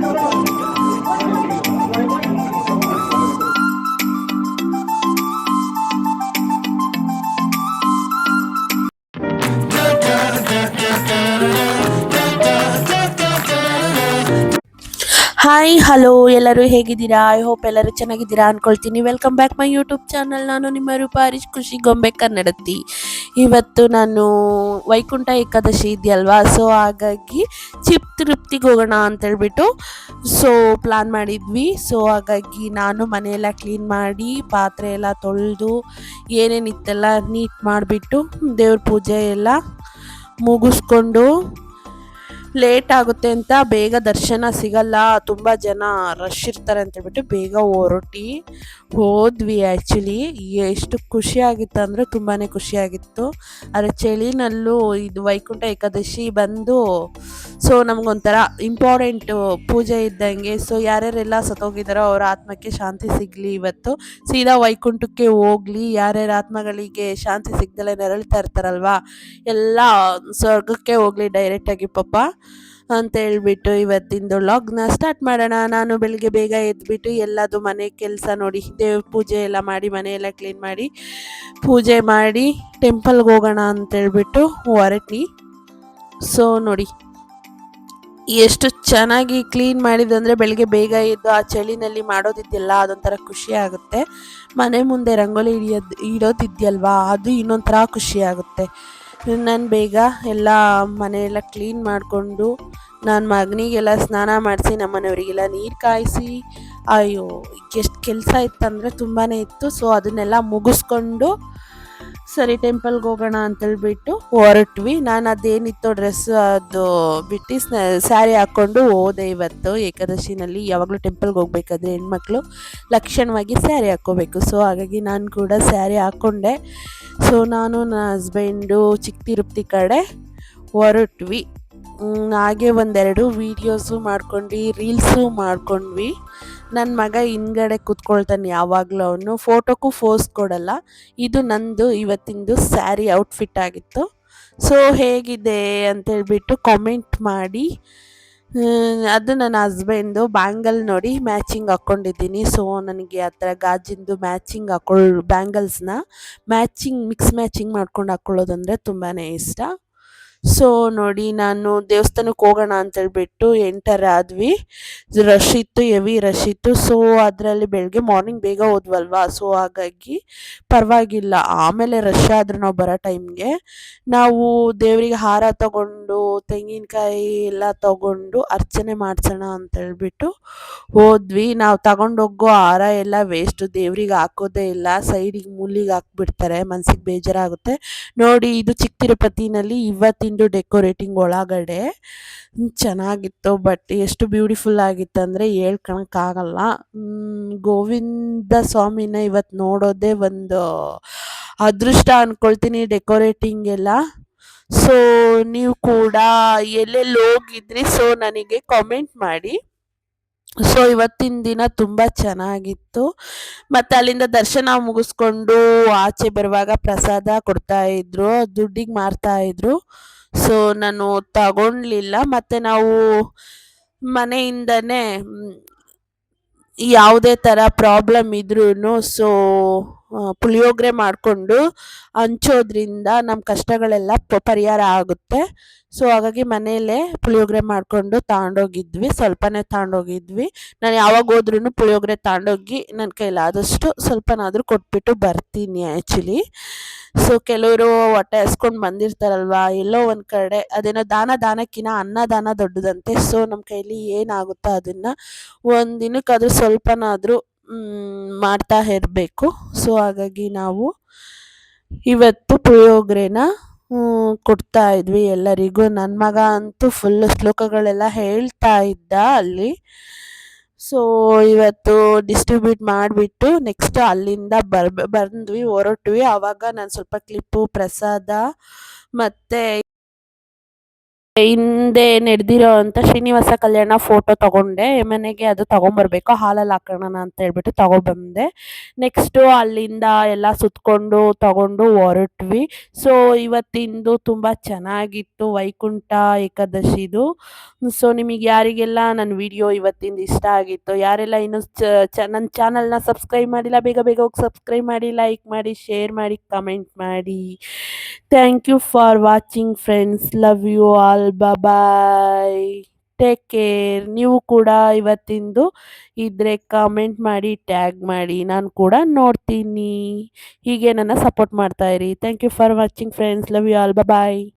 no hi hello ಎಲ್ಲರೂ ಹೇಗಿದ್ದೀರಾ? I hope ಎಲ್ಲರೂ ಚೆನ್ನಾಗಿದ್ದೀರಾ ಅನ್ಕೊಳ್ತೀನಿ. Welcome back my YouTube channel ನಾನು ನಿಮ್ಮ ರೂಪ ಹರೀಶ್ ಖುಷಿ ಗೊಂಬೆ ಕನ್ನಡತಿ. ಇವತ್ತು ನಾನು ವೈಕುಂಠ ಏಕಾದಶಿ ಇದೆಯಲ್ವಾ? ಸೊ ಹಾಗಾಗಿ ಚಿಪ್ ತೃಪ್ತಿಗೆ ಹೋಗೋಣ ಅಂತೇಳ್ಬಿಟ್ಟು ಸೊ ಪ್ಲಾನ್ ಮಾಡಿದ್ವಿ. ಸೊ ಹಾಗಾಗಿ ನಾನು ಮನೆಯೆಲ್ಲ ಕ್ಲೀನ್ ಮಾಡಿ, ಪಾತ್ರೆ ಎಲ್ಲ ತೊಳೆದು ಏನೇನಿತ್ತೆಲ್ಲ ನೀಟ್ ಮಾಡಿಬಿಟ್ಟು, ದೇವ್ರ ಪೂಜೆ ಎಲ್ಲ ಮುಗಿಸ್ಕೊಂಡು ಲೇಟ್ ಆಗುತ್ತೆ ಅಂತ ಬೇಗ ದರ್ಶನ ಸಿಗಲ್ಲ. ತುಂಬ ಜನ ರಶ್ ಇರ್ತಾರೆ ಅಂತ ಹೇಳ್ಬಿಟ್ಟು ಬೇಗ ಹೊರಟಿ ಹೋದ್ವಿ ಆ್ಯಕ್ಚುಲಿ ಎಷ್ಟು ಖುಷಿಯಾಗಿತ್ತು ಅಂದರೆ ತುಂಬಾ ಖುಷಿಯಾಗಿತ್ತು ಆದರೆ ಚಳಿನಲ್ಲೂ ಇದು ವೈಕುಂಠ ಏಕಾದಶಿ ಬಂದು ಸೊ ನಮಗೊಂಥರ ಇಂಪಾರ್ಟೆಂಟ್ ಪೂಜೆ ಇದ್ದಂಗೆ. ಸೊ ಯಾರ್ಯಾರೆಲ್ಲ ಸತ್ತೋಗಿದ್ದಾರೋ ಅವರ ಆತ್ಮಕ್ಕೆ ಶಾಂತಿ ಸಿಗಲಿ ಇವತ್ತು. ಸೀದಾ ವೈಕುಂಠಕ್ಕೆ ಹೋಗಲಿ. ಯಾರ್ಯಾರ ಆತ್ಮಗಳಿಗೆ ಶಾಂತಿ ಸಿಗ್ದಲೇ ನೆರಳ್ತಾ ಇರ್ತಾರಲ್ವಾ? ಎಲ್ಲ ಸ್ವರ್ಗಕ್ಕೆ ಹೋಗಲಿ ಡೈರೆಕ್ಟಾಗಿ ಪಾಪ. ಅಂತ ಹೇಳ್ಬಿಟ್ಟು ಇವತ್ತಿಂದು ಲಾಗ್ನ ಸ್ಟಾರ್ಟ್ ಮಾಡೋಣ. ನಾನು ಬೆಳಿಗ್ಗೆ ಬೇಗ ಎದ್ಬಿಟ್ಟು ಎಲ್ಲದು ಮನೆ ಕೆಲಸ ನೋಡಿ, ದೇವ್ರ ಪೂಜೆ ಎಲ್ಲ ಮಾಡಿ ಮನೆಯೆಲ್ಲ ಕ್ಲೀನ್ ಮಾಡಿ, ಪೂಜೆ ಮಾಡಿ ಟೆಂಪಲ್ಗೆ ಹೋಗೋಣ ಅಂತೇಳ್ಬಿಟ್ಟು ಹೊರಟಿ ಸೊ ನೋಡಿ, ಎಷ್ಟು ಚೆನ್ನಾಗಿ ಕ್ಲೀನ್ ಮಾಡಿದಂದರೆ ಬೆಳಗ್ಗೆ ಬೇಗ ಎದ್ದು ಆ ಚಳಿನಲ್ಲಿ ಮಾಡೋದಿದೆಯಲ್ಲ, ಅದೊಂಥರ ಖುಷಿ ಆಗುತ್ತೆ. ಮನೆ ಮುಂದೆ ರಂಗೋಲಿ ಹಿಡಿಯೋದು ಇಡೋದಿದೆಯಲ್ವಾ ಅದು ಇನ್ನೊಂಥರ ಖುಷಿ ಆಗುತ್ತೆ. ನಾನು ಬೇಗ ಎಲ್ಲ ಮನೆಯೆಲ್ಲ ಕ್ಲೀನ್ ಮಾಡಿಕೊಂಡು ನಾನು ಮಗನಿಗೆಲ್ಲ ಸ್ನಾನ ಮಾಡಿಸಿ ನಮ್ಮ ಮನೆಯವರಿಗೆಲ್ಲ ನೀರು ಕಾಯಿಸಿ. ಅಯ್ಯೋ, ಎಷ್ಟು ಕೆಲಸ ಇತ್ತಂದರೆ ತುಂಬಾ ಇತ್ತು. ಸೊ ಅದನ್ನೆಲ್ಲ ಮುಗಿಸ್ಕೊಂಡು ಸರಿ ಟೆಂಪಲ್ಗೆ ಹೋಗೋಣ ಅಂತೇಳ್ಬಿಟ್ಟು ಹೊರಟ್ವಿ. ನಾನು ಅದೇನಿತ್ತು ಡ್ರೆಸ್ ಅದು ಬಿಟ್ಟು ಸ್ಯಾರಿ ಹಾಕ್ಕೊಂಡು ಹೋದೆ ಇವತ್ತು ಏಕಾದಶಿನಲ್ಲಿ. ಯಾವಾಗಲೂ ಟೆಂಪಲ್ಗೆ ಹೋಗ್ಬೇಕಾದ್ರೆ ಹೆಣ್ಮಕ್ಳು ಲಕ್ಷಣವಾಗಿ ಸ್ಯಾರಿ ಹಾಕ್ಕೋಬೇಕು. ಸೊ ಹಾಗಾಗಿ ನಾನು ಕೂಡ ಸ್ಯಾರಿ ಹಾಕ್ಕೊಂಡೆ. ಸೊ ನಾನು ನನ್ನ ಹಸ್ಬೆಂಡು ಚಿಕ್ಕ ತಿರುಪ್ತಿ ಕಡೆ ಹೊರಟ್ವಿ. ಹಾಗೆ ಒಂದೆರಡು ವೀಡಿಯೋಸು ಮಾಡ್ಕೊಂಡು ರೀಲ್ಸು ಮಾಡ್ಕೊಂಡ್ವಿ. ನನ್ನ ಮಗ ಹಿಂದ್ಗಡೆ ಕೂತ್ಕೊಳ್ತಾನೆ ಯಾವಾಗಲೂ ಅವನು. ಫೋಟೋಕ್ಕೂ ಫೋಸ್ ಕೊಡಲ್ಲ. ಇದು ನಂದು ಇವತ್ತಿಂದು ಸ್ಯಾರಿ ಔಟ್ಫಿಟ್ ಆಗಿತ್ತು. ಸೊ ಹೇಗಿದೆ ಅಂತೇಳ್ಬಿಟ್ಟು ಕಾಮೆಂಟ್ ಮಾಡಿ. ಅದು ನನ್ನ ಹಸ್ಬೆಂಡು ಬ್ಯಾಂಗಲ್ ನೋಡಿ ಮ್ಯಾಚಿಂಗ್ ಹಾಕ್ಕೊಂಡಿದ್ದೀನಿ ಸೊ ನನಗೆ ಆ ಥರ ಗಾಜಿಂದು ಮ್ಯಾಚಿಂಗ್ ಹಾಕ್ಕೊಳ್ಳೋ ಬ್ಯಾಂಗಲ್ಸ್ನ ಮ್ಯಾಚಿಂಗ್ ಮಿಕ್ಸ್ ಮ್ಯಾಚಿಂಗ್ ಮಾಡ್ಕೊಂಡು ಹಾಕ್ಕೊಳ್ಳೋದಂದರೆ ತುಂಬಾ ಇಷ್ಟ. ಸೊ ನೋಡಿ, ನಾನು ದೇವಸ್ಥಾನಕ್ಕೆ ಹೋಗೋಣ ಅಂತೇಳ್ಬಿಟ್ಟು ಎಂಟರ್ ಆದ್ವಿ. ರಶ್ ಇತ್ತು ಹೆವಿ ರಶ್ ಇತ್ತು ಸೊ ಅದರಲ್ಲಿ ಬೆಳಗ್ಗೆ ಮಾರ್ನಿಂಗ್ ಬೇಗ ಹೋದ್ವಲ್ವಾ? ಸೊ ಹಾಗಾಗಿ ಪರವಾಗಿಲ್ಲ. ಆಮೇಲೆ ರಶ್ ಆದ್ರೆ ನಾವು ಬರೋ ಟೈಮ್ಗೆ ನಾವು ದೇವರಿಗೆ ಹಾರ ತಗೊಂಡು, ತೆಂಗಿನಕಾಯಿ ಎಲ್ಲ ತಗೊಂಡು ಅರ್ಚನೆ ಮಾಡ್ಸೋಣ ಅಂತೇಳ್ಬಿಟ್ಟು ಹೋದ್ವಿ. ನಾವು ತಗೊಂಡೋಗೋ ಹಾರ ಎಲ್ಲ ವೇಸ್ಟ್ ದೇವ್ರಿಗೆ ಹಾಕೋದೇ ಇಲ್ಲ. ಸೈಡಿಗೆ ಮೂಲಿಗೆ ಹಾಕ್ಬಿಡ್ತಾರೆ. ಮನ್ಸಿಗೆ ಬೇಜಾರಾಗುತ್ತೆ. ನೋಡಿ, ಇದು ಚಿಕ್ಕ ತಿರುಪತಿನಲ್ಲಿ ಇವತ್ತಿಂದು ಡೆಕೋರೇಟಿಂಗ್ ಒಳಗಡೆ ಚೆನ್ನಾಗಿತ್ತು, ಬಟ್ ಎಷ್ಟು ಬ್ಯೂಟಿಫುಲ್ ಆಗಿತ್ತು ಅಂದರೆ ಹೇಳ್ಕೊಳಕ್ಕಾಗಲ್ಲ ಗೋವಿಂದ ಸ್ವಾಮಿನ ಇವತ್ತು ನೋಡೋದೇ ಒಂದು ಅದೃಷ್ಟ ಅಂದ್ಕೊಳ್ತೀನಿ ಡೆಕೋರೇಟಿಂಗ್ ಎಲ್ಲ. ಸೊ ನೀವು ಕೂಡ ಎಲ್ಲೆಲ್ಲಿ ಹೋಗಿದ್ರಿ ಸೊ ನನಗೆ ಕಾಮೆಂಟ್ ಮಾಡಿ. ಸೊ ಇವತ್ತಿನ ದಿನ ತುಂಬ ಚೆನ್ನಾಗಿತ್ತು. ಮತ್ತು ಅಲ್ಲಿಂದ ದರ್ಶನ ಮುಗಿಸ್ಕೊಂಡು ಆಚೆ ಬರುವಾಗ ಪ್ರಸಾದ ಕೊಡ್ತಾ ಇದ್ರು, ದುಡ್ಡಿಗೆ ಮಾರ್ತಾ ಇದ್ರು. ಸೊ ನಾನು ತಗೊಳ್ಲಿಲ್ಲ ಮತ್ತು ನಾವು ಮನೆಯಿಂದನೇ ಯಾವುದೇ ಥರ ಪ್ರಾಬ್ಲಮ್ ಇದ್ರೂ ಸೊ ಪುಳಿಯೋಗರೆ ಮಾಡಿಕೊಂಡು ಹಂಚೋದ್ರಿಂದ ನಮ್ಮ ಕಷ್ಟಗಳೆಲ್ಲ ಪರಿಹಾರ ಆಗುತ್ತೆ. ಸೊ ಹಾಗಾಗಿ ಮನೆಯಲ್ಲೇ ಪುಳಿಯೋಗರೆ ಮಾಡಿಕೊಂಡು ತಗೊಂಡೋಗಿದ್ವಿ ಸ್ವಲ್ಪನೇ ತಗೊಂಡೋಗಿದ್ವಿ ನಾನು ಯಾವಾಗ ಹೋದ್ರೂ ಪುಳಿಯೋಗರೆ ತಗೊಂಡೋಗಿ ನನ್ನ ಕೈಲಾದಷ್ಟು ಸ್ವಲ್ಪನಾದರೂ ಕೊಟ್ಬಿಟ್ಟು ಬರ್ತೀನಿ ಆ್ಯಕ್ಚುಲಿ ಸೊ ಕೆಲವರು ಹೊಟ್ಟೆ ಹಸ್ಕೊಂಡು ಬಂದಿರ್ತಾರಲ್ವಾ? ಎಲ್ಲೋ ಒಂದು ಕಡೆ ಅದೇನೋ ದಾನ ದಾನಕ್ಕಿಂತ ಅನ್ನದಾನ ದೊಡ್ಡದಂತೆ. ಸೊ ನಮ್ಮ ಕೈಲಿ ಏನಾಗುತ್ತೋ ಅದನ್ನು ಒಂದು ದಿನಕ್ಕಾದರೂ ಸ್ವಲ್ಪನಾದರೂ ಮಾಡ್ತಾ ಇರಬೇಕು. ಸೊ ಹಾಗಾಗಿ ನಾವು ಇವತ್ತು ಪುಳಿಯೋಗ್ರೆನ ಕೊಡ್ತಾ ಇದ್ವಿ ಎಲ್ಲರಿಗೂ. ನನ್ನ ಮಗ ಅಂತೂ ಫುಲ್ ಶ್ಲೋಕಗಳೆಲ್ಲ ಹೇಳ್ತಾ ಇದ್ದ ಅಲ್ಲಿ. ಸೊ ಇವತ್ತು ಡಿಸ್ಟ್ರಿಬ್ಯೂಟ್ ಮಾಡಿಬಿಟ್ಟು ನೆಕ್ಸ್ಟ್ ಅಲ್ಲಿಂದ ಬರ್ ಬಂದ್ವಿ, ಹೊರಟ್ವಿ. ಆವಾಗ ನಾನು ಸ್ವಲ್ಪ ಕ್ಲಿಪ್ಪು ಪ್ರಸಾದ ಮತ್ತು ಹಿಂದೆ ನಡೆದಿರೋ ಅಂತ ಶ್ರೀನಿವಾಸ ಕಲ್ಯಾಣ ಫೋಟೋ ತಗೊಂಡೆ. ಮನೆಗೆ ಅದು ತಗೊಂಬರ್ಬೇಕು, ಹಾಲಲ್ಲಿ ಹಾಕೋಣ ಅಂತ ಹೇಳ್ಬಿಟ್ಟು ತಗೊಬಂದೆ. ನೆಕ್ಸ್ಟು ಅಲ್ಲಿಂದ ಎಲ್ಲ ಸುತ್ತಕೊಂಡು ತಗೊಂಡು ಹೊರಟ್ವಿ. ಸೊ ಇವತ್ತಿಂದು ತುಂಬ ಚೆನ್ನಾಗಿತ್ತು ವೈಕುಂಠ ಏಕಾದಶಿದು ಸೊ ನಿಮಗೆ ಯಾರಿಗೆಲ್ಲ ನನ್ನ ವಿಡಿಯೋ ಇವತ್ತಿಂದ ಇಷ್ಟ ಆಗಿತ್ತು, ಯಾರೆಲ್ಲ ಇನ್ನೂ ನನ್ನ ಚಾನಲ್ನ ಸಬ್ಸ್ಕ್ರೈಬ್ ಮಾಡಿಲ್ಲ, ಬೇಗ ಬೇಗ ಹೋಗಿ ಸಬ್ಸ್ಕ್ರೈಬ್ ಮಾಡಿ ಲೈಕ್ ಮಾಡಿ ಶೇರ್ ಮಾಡಿ ಕಮೆಂಟ್ ಮಾಡಿ. Thank you for watching friends love you all bye take care ನೀವು ಕೂಡ ಇವತ್ತಿಂದು ಇದ್ರೆ ಕಾಮೆಂಟ್ ಮಾಡಿ ಟ್ಯಾಗ್ ಮಾಡಿ. ನಾನು ಕೂಡ ನೋಡ್ತೀನಿ. ಹೀಗೆ ನನ್ನ ಸಪೋರ್ಟ್ ಇರಿ. Thank you for watching friends love you all bye